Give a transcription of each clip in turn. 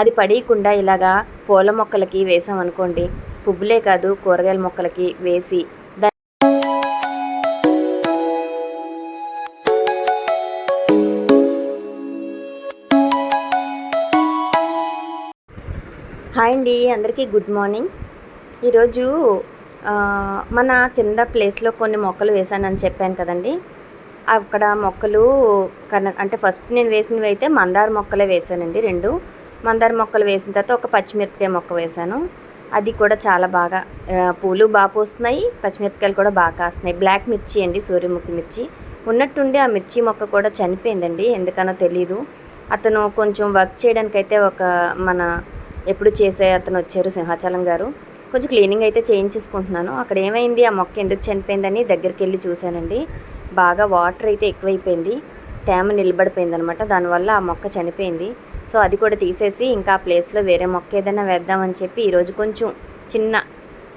అది పడేయకుండా ఇలాగా పూల మొక్కలకి వేసామనుకోండి పువ్వులే కాదు కూరగాయల మొక్కలకి వేసి హాయ్ అండి అందరికీ గుడ్ మార్నింగ్. ఈరోజు మన కింద ప్లేస్లో కొన్ని మొక్కలు వేసానని చెప్పాను కదండి. అక్కడ మొక్కలు కన అంటే ఫస్ట్ నేను వేసినవి అయితే మందార మొక్కలే వేసానండి రెండు. మందార మొక్కలు వేసిన తర్వాత ఒక పచ్చిమిరపకాయ మొక్క వేసాను. అది కూడా చాలా బాగా పూలు బాగా పోస్తున్నాయి పచ్చిమిరపకాయలు కూడా బాగా కాస్తున్నాయి. బ్లాక్ మిర్చి అండి సూర్యముఖి మిర్చి. ఉన్నట్టుండి ఆ మిర్చి మొక్క కూడా చనిపోయిందండి ఎందుకనో తెలీదు. అతను కొంచెం వర్క్ చేయడానికైతే ఒక మన ఎప్పుడు చేసే అతను వచ్చారు సింహాచలం గారు. కొంచెం క్లీనింగ్ అయితే చేయించేసుకుంటున్నాను. అక్కడ ఏమైంది ఆ మొక్క ఎందుకు చనిపోయిందని దగ్గరికి వెళ్ళి చూశానండి. బాగా వాటర్ అయితే ఎక్కువైపోయింది. తేమ నిలబడిపోయింది అనమాట దానివల్ల ఆ మొక్క చనిపోయింది. సో అది కూడా తీసేసి ఇంకా ఆ ప్లేస్లో వేరే మొక్క ఏదైనా వేద్దామని చెప్పి ఈరోజు కొంచెం చిన్న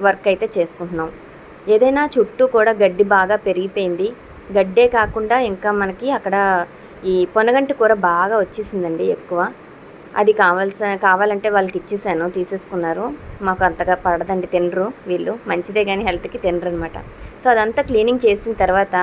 వర్క్ అయితే చేసుకుంటున్నాం. ఏదైనా చుట్టూ కూడా గడ్డి బాగా పెరిగిపోయింది. గడ్డే కాకుండా ఇంకా మనకి అక్కడ ఈ పొనగంటి కూర బాగా వచ్చేసిందండి ఎక్కువ. అది కావాల్సిన కావాలంటే వాళ్ళకి ఇచ్చేసాను తీసేసుకున్నారు. మాకు అంతగా పడదండి తినరు వీళ్ళు. మంచిదే కానీ హెల్త్కి తినరు అనమాట సో అదంతా క్లీనింగ్ చేసిన తర్వాత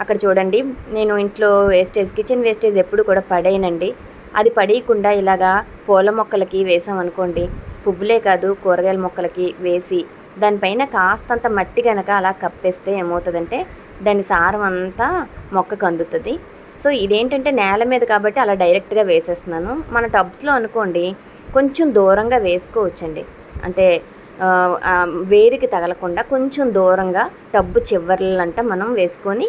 అక్కడ చూడండి. నేను ఇంట్లో వేస్టేజ్ కిచెన్ వేస్టేజ్ ఎప్పుడు కూడా పడేయనండి. అది పడేయకుండా ఇలాగా పూల మొక్కలకి వేసామనుకోండి పువ్వులే కాదు కూరగాయల మొక్కలకి వేసి దానిపైన కాస్తంత మట్టి కనుక అలా కప్పేస్తే ఏమవుతుందంటే దాని సారం అంతా మొక్కకు అందుతుంది. సో ఇదేంటంటే నేల మీద కాబట్టి అలా డైరెక్ట్గా వేసేస్తున్నాను. మన టబ్స్లో అనుకోండి కొంచెం దూరంగా వేసుకోవచ్చండి. అంటే వేరుకి తగలకుండా కొంచెం దూరంగా టబ్బు చివర్లంట మనం వేసుకొని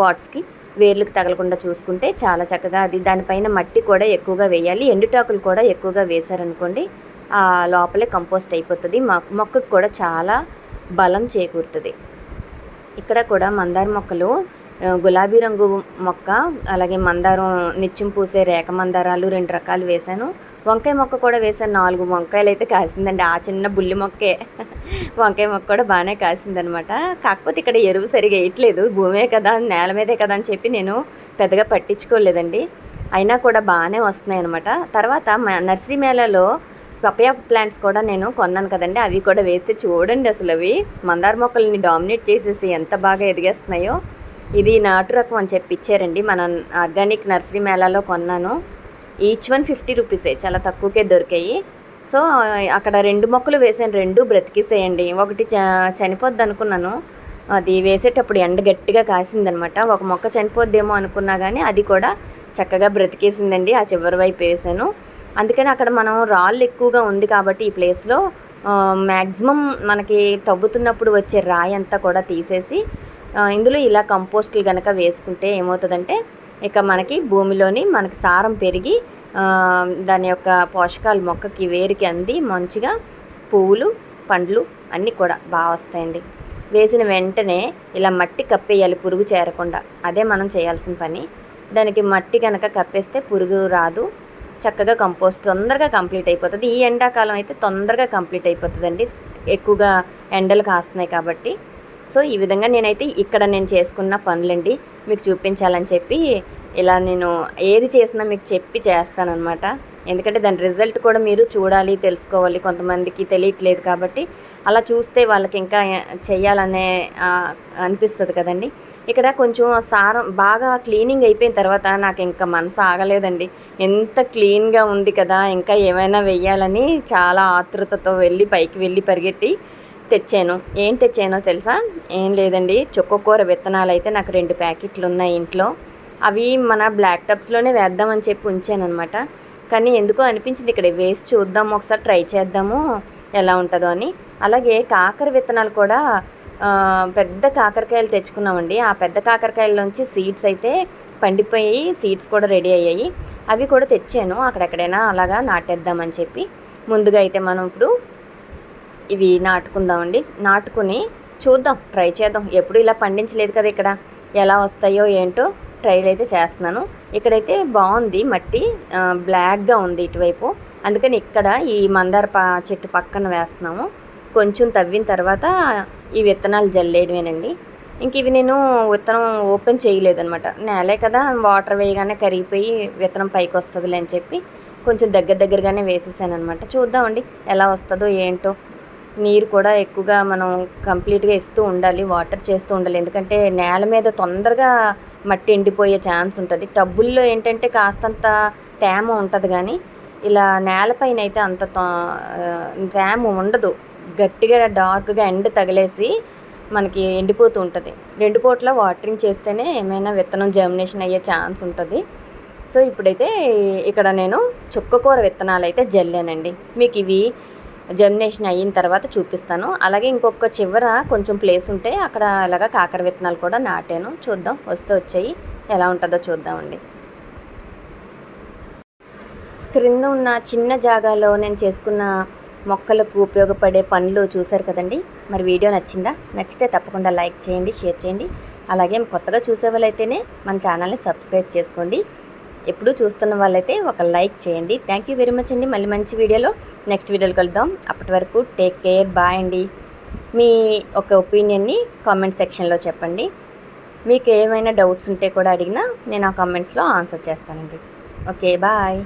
పాట్స్కి వేర్లకు తగలకుండా చూసుకుంటే చాలా చక్కగా అది దానిపైన మట్టి కూడా ఎక్కువగా వేయాలి. ఎండుటాకులు కూడా ఎక్కువగా వేశారనుకోండి ఆ లోపలే కంపోస్ట్ అయిపోతుంది. మొక్కకు కూడా చాలా బలం చేకూరుతుంది. ఇక్కడ కూడా మందార మొక్కలు గులాబీ రంగు మొక్క అలాగే మందారం నిత్యం పూసే రేఖ మందారాలు రెండు రకాలు వేశాను. వంకాయ మొక్క కూడా వేసాను నాలుగు వంకాయలు అయితే కాసిందండి. ఆ చిన్న బుల్లి మొక్కే వంకాయ మొక్క కూడా బాగానే కాసిందనమాట. కాకపోతే ఇక్కడ ఎరువు సరిగా వేయట్లేదు. భూమే కదా నేల మీదే కదా అని చెప్పి నేను పెద్దగా పట్టించుకోలేదండి. అయినా కూడా బాగానే వస్తున్నాయి అనమాట తర్వాత మ- నర్సరీ మేళాలో పపయా ప్లాంట్స్ కూడా నేను కొన్నాను కదండి. అవి కూడా వేస్తే చూడండి అసలు అవి. మందార మొక్కల్ని డామినేట్ చేసేసి ఎంత బాగా ఎదిగేస్తున్నాయో. ఇది నాటు రకం అని చెప్పి ఇచ్చారండి. మన ఆర్గానిక్ నర్సరీ మేళాలో కొన్నాను. ఈచ్ వన్ ఫిఫ్టీ రూపీసే చాలా తక్కువకే దొరికాయి. సో అక్కడ రెండు మొక్కలు వేసాను రెండు బ్రతికిసేయండి. ఒకటి చ- చనిపోద్ది అనుకున్నాను అది వేసేటప్పుడు ఎండ గట్టిగా కాసిందనమాట. ఒక మొక్క చనిపోద్దేమో అనుకున్నా కానీ అది కూడా చక్కగా బ్రతికేసిందండి ఆ చివరి వైపు వేసాను. అందుకని అక్కడ మనం రాళ్ళు ఎక్కువగా ఉంది కాబట్టి ఈ ప్లేస్లో మ్యాక్సిమం మనకి తవ్వుతున్నప్పుడు వచ్చే రాయి అంతా కూడా తీసేసి ఇందులో ఇలా కంపోస్టులు కనుక వేసుకుంటే ఏమవుతుందంటే ఇక మనకి భూమిలోని మనకి సారం పెరిగి దాని యొక్క పోషకాలు మొక్కకి వేరుకి అంది మంచిగా పువ్వులు పండ్లు అన్నీ కూడా బాగా వస్తాయండి. వేసిన వెంటనే ఇలా మట్టి కప్పేయాలి పురుగు చేరకుండా. అదే మనం చేయాల్సిన పని. దానికి మట్టి కనుక కప్పేస్తే పురుగు రాదు. చక్కగా కంపోస్ట్ తొందరగా కంప్లీట్ అయిపోతుంది. ఈ ఎండాకాలం అయితే తొందరగా కంప్లీట్ అయిపోతుందండి. ఎక్కువగా ఎండలు కాస్తున్నాయి కాబట్టి. సో ఈ విధంగా నేనైతే ఇక్కడ నేను చేసుకున్న పనులండి. మీకు చూపించాలని చెప్పి ఇలా నేను ఏది చేసినా మీకు చెప్పి చేస్తానన్నమాట. ఎందుకంటే దాని రిజల్ట్ కూడా మీరు చూడాలి తెలుసుకోవాలి. కొంతమందికి తెలియట్లేదు కాబట్టి అలా చూస్తే వాళ్ళకి ఇంకా చేయాలనే అనిపిస్తుంది కదండి. ఇక్కడ కొంచెం సారం బాగా క్లీనింగ్ అయిపోయిన తర్వాత నాకు ఇంకా మనసు ఆగలేదండి. ఎంత క్లీన్గా ఉంది కదా ఇంకా ఏమైనా వెయ్యాలని చాలా ఆతృతతో వెళ్ళి పైకి వెళ్ళి పరిగెట్టి తెచ్చాను. ఏం తెచ్చానో తెలుసా? ఏం లేదండి. చుక్కకూర విత్తనాలు అయితే నాకు రెండు ప్యాకెట్లు ఉన్నాయి ఇంట్లో. అవి మన బ్లాక్ టబ్స్లోనే వేద్దామని చెప్పి ఉంచాను అనమాట కానీ ఎందుకో అనిపించింది ఇక్కడ వేసి చూద్దాము ఒకసారి ట్రై చేద్దాము ఎలా ఉంటుందో అని. అలాగే కాకర విత్తనాలు కూడా పెద్ద కాకరకాయలు తెచ్చుకున్నామండి. ఆ పెద్ద కాకరకాయల్లోంచి సీడ్స్ అయితే పండిపోయి సీడ్స్ కూడా రెడీ అయ్యాయి. అవి కూడా తెచ్చాను. అక్కడెక్కడైనా అలాగా నాటేద్దామని చెప్పి. ముందుగా అయితే మనం ఇప్పుడు ఇవి నాటుకుందామండి. నాటుకుని చూద్దాం ట్రై చేద్దాం. ఎప్పుడు ఇలా పండించలేదు కదా ఇక్కడ. ఎలా వస్తాయో ఏంటో ట్రైల్ అయితే చేస్తున్నాను. ఇక్కడైతే బాగుంది మట్టి బ్లాక్గా ఉంది ఇటువైపు. అందుకని ఇక్కడ ఈ మందార పా చెట్టు పక్కన వేస్తున్నాము. కొంచెం తవ్విన తర్వాత ఈ విత్తనాలు జల్లేయడమేనండి. ఇంక ఇవి నేను విత్తనం ఓపెన్ చేయలేదనమాట నేలే కదా వాటర్ వేయగానే కరిగిపోయి విత్తనం పైకి వస్తుందిలే అని చెప్పి కొంచెం దగ్గర దగ్గరగానే వేసేసాను అనమాట చూద్దామండి ఎలా వస్తుందో ఏంటో. నీరు కూడా ఎక్కువగా మనం కంప్లీట్గా ఇస్తూ ఉండాలి వాటర్ చేస్తూ ఉండాలి. ఎందుకంటే నేల మీద తొందరగా మట్టి ఎండిపోయే ఛాన్స్ ఉంటుంది. టబ్బుల్లో ఏంటంటే కాస్తంత తేమ ఉంటుంది కానీ ఇలా నేలపైన అయితే అంత తేమ ఉండదు. గట్టిగా డార్క్గా ఎండ తగిలేసి మనకి ఎండిపోతూ ఉంటుంది. రెండు పూట్ల వాటరింగ్ చేస్తేనే ఏమైనా విత్తనం జర్మినేషన్ అయ్యే ఛాన్స్ ఉంటుంది. సో ఇప్పుడైతే ఇక్కడ నేను చుక్కకూర విత్తనాలు అయితే జల్లానండి. మీకు ఇవి జర్మినేషన్ అయిన తర్వాత చూపిస్తాను. అలాగే ఇంకొక చివర కొంచెం ప్లేస్ ఉంటే అక్కడ అలాగా కాకర విత్తనాలు కూడా నాటాను. చూద్దాం వస్తే వచ్చాయి. ఎలా ఉంటుందో చూద్దామండి. క్రింద ఉన్న చిన్న జాగాలో నేను చేసుకున్న మొక్కలకు ఉపయోగపడే పనులు చూశారు కదండి. మరి వీడియో నచ్చిందా? నచ్చితే తప్పకుండా లైక్ చేయండి షేర్ చేయండి. అలాగే కొత్తగా చూసే వాళ్ళైతేనే మన ఛానల్ని సబ్స్క్రైబ్ చేసుకోండి. ఎప్పుడు చూస్తున్న వాళ్ళైతే ఒక లైక్ చేయండి. థ్యాంక్ యూ వెరీ మచ్ అండి. మళ్ళీ మంచి వీడియోలో నెక్స్ట్ వీడియోలో కలుద్దాం. అప్పటి వరకు టేక్ కేర్ బాయ్ అండి. మీ ఒక ఒపీనియన్ని కామెంట్ సెక్షన్లో చెప్పండి. మీకు ఏమైనా డౌట్స్ ఉంటే కూడా అడిగినా నేను ఆ కామెంట్స్లో ఆన్సర్ చేస్తానండి. Okay bye